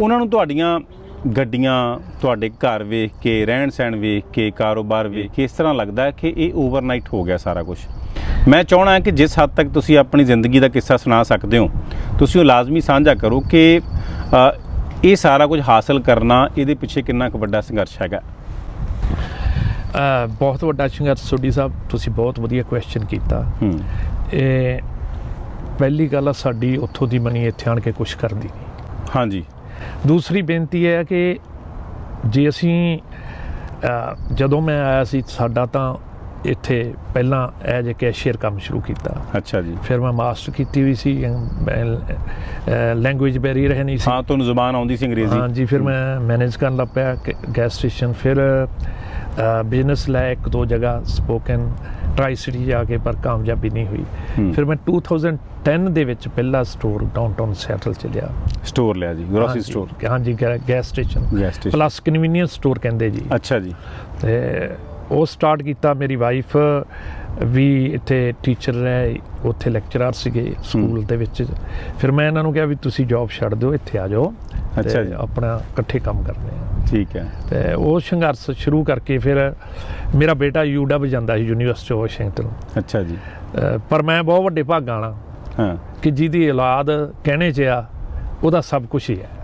ਉਹਨਾਂ ਨੂੰ ਤੁਹਾਡੀਆਂ ਗੱਡੀਆਂ ਤੁਹਾਡੇ ਘਰ ਵੇਖ ਕੇ ਰਹਿਣ ਸਹਿਣ ਵੇਖ ਕੇ ਕਾਰੋਬਾਰ ਵੇਖ ਕੇ ਇਸ ਤਰ੍ਹਾਂ ਲੱਗਦਾ ਕਿ ਇਹ ਓਵਰਨਾਈਟ ਹੋ ਗਿਆ ਸਾਰਾ ਕੁਝ ਮੈਂ ਚਾਹਣਾ ਕਿ ਜਿਸ ਹੱਦ ਤੱਕ ਤੁਸੀਂ ਆਪਣੀ ਜ਼ਿੰਦਗੀ ਦਾ ਕਿੱਸਾ ਸੁਣਾ ਸਕਦੇ ਹੋ ਤੁਸੀਂ ਉਹ ਲਾਜ਼ਮੀ ਸਾਂਝਾ ਕਰੋ ਕਿ ਇਹ ਸਾਰਾ ਕੁਝ ਹਾਸਲ ਕਰਨਾ ਇਹਦੇ ਪਿੱਛੇ ਕਿੰਨਾ ਕੁ ਵੱਡਾ ਸੰਘਰਸ਼ ਹੈਗਾ। ਬਹੁਤ ਵੱਡਾ ਸੰਘਰਸ਼ ਸੋਢੀ ਸਾਹਿਬ ਤੁਸੀਂ ਬਹੁਤ ਵਧੀਆ ਕੁਐਸਚਨ ਕੀਤਾ। ਇਹ ਪਹਿਲੀ ਗੱਲ ਆ ਸਾਡੀ ਉੱਥੋਂ ਦੀ ਮਨੀ ਇੱਥੇ ਆਣ ਕੇ ਕੁਝ ਕਰਦੀ ਨਹੀਂ ਹਾਂਜੀ। ਦੂਸਰੀ ਬੇਨਤੀ ਹੈ ਕਿ ਜੇ ਅਸੀਂ ਜਦੋਂ ਮੈਂ ਆਇਆ ਸੀ ਸਾਡਾ ਤਾਂ ਇੱਥੇ ਪਹਿਲਾਂ ਐਜ ਕੈਸ਼ੀਅਰ ਕੰਮ ਸ਼ੁਰੂ ਕੀਤਾ। ਅੱਛਾ ਜੀ। ਫਿਰ ਮੈਂ ਮਾਸਟਰ ਕੀਤੀ ਹੋਈ ਸੀ ਲੈਂਗੁਏਜ ਬੈਰੀਅਰ ਹੈ ਨਹੀਂ ਸੀ। ਹਾਂ ਤੁਹਾਨੂੰ ਜ਼ੁਬਾਨ ਆਉਂਦੀ ਸੀ ਅੰਗਰੇਜ਼ੀ। ਹਾਂਜੀ ਫਿਰ ਮੈਂ ਮੈਨੇਜ ਕਰਨ ਲੱਗ ਪਿਆ ਗੈਸ ਸਟੇਸ਼ਨ। ਫਿਰ ਬਿਜ਼ਨਸ ਲੈ ਇੱਕ ਦੋ ਜਗ੍ਹਾ ਸਪੋਕਨ। ਟਰਾਈ ਸਿਟੀ ਜਾ ਕੇ ਪਰ ਕਾਮਯਾਬੀ ਨਹੀਂ ਹੋਈ। ਫਿਰ ਮੈਂ 2010 ਦੇ ਵਿੱਚ ਪਹਿਲਾ ਸਟੋਰ ਡਾਊਨਟਾਊਨ ਸੈਟਲ ਚ ਲਿਆ। ਸਟੋਰ ਲਿਆ ਜੀ ਗਰੋਸਰੀ ਸਟੋਰ ਹਾਂਜੀ gas station gas station plus convenience store ਕਹਿੰਦੇ ਜੀ। ਅੱਛਾ ਜੀ। ਤੇ ਉਹ ਸਟਾਰਟ ਕੀਤਾ ਮੇਰੀ ਵਾਈਫ ਵੀ ਇੱਥੇ ਟੀਚਰ ਰਹੇ ਉੱਥੇ ਲੈਕਚਰਰ ਸੀਗੇ ਸਕੂਲ ਦੇ ਵਿੱਚ। ਫਿਰ ਮੈਂ ਇਹਨਾਂ ਨੂੰ ਕਿਹਾ ਵੀ ਤੁਸੀਂ ਜੌਬ ਛੱਡ ਦਿਓ ਇੱਥੇ ਆ ਜਾਓ। ਅੱਛਾ ਜੀ। ਆਪਣਾ ਇਕੱਠੇ ਕੰਮ ਕਰਨੇ ਆ। ਠੀਕ ਹੈ। ਤੇ ਉਹ ਸੰਘਰਸ਼ ਸ਼ੁਰੂ ਕਰਕੇ ਫਿਰ ਮੇਰਾ ਬੇਟਾ ਯੂਡਬ ਜਾਂਦਾ ਸੀ ਯੂਨੀਵਰਸਿਟੀ ਆਫ ਵਾਸ਼ਿੰਗਟਨ ਅੱਛਾ ਜੀ। ਪਰ ਮੈਂ ਬਹੁਤ ਵੱਡੇ ਭਾਗਾਂ ਵਾਲਾ ਹਾਂ। ਕਿ ਜਿਹਦੀ ਔਲਾਦ ਕਹਿਣੇ 'ਚ ਆ ਉਹਦਾ ਸਭ ਕੁਝ ਹੀ ਹੈ।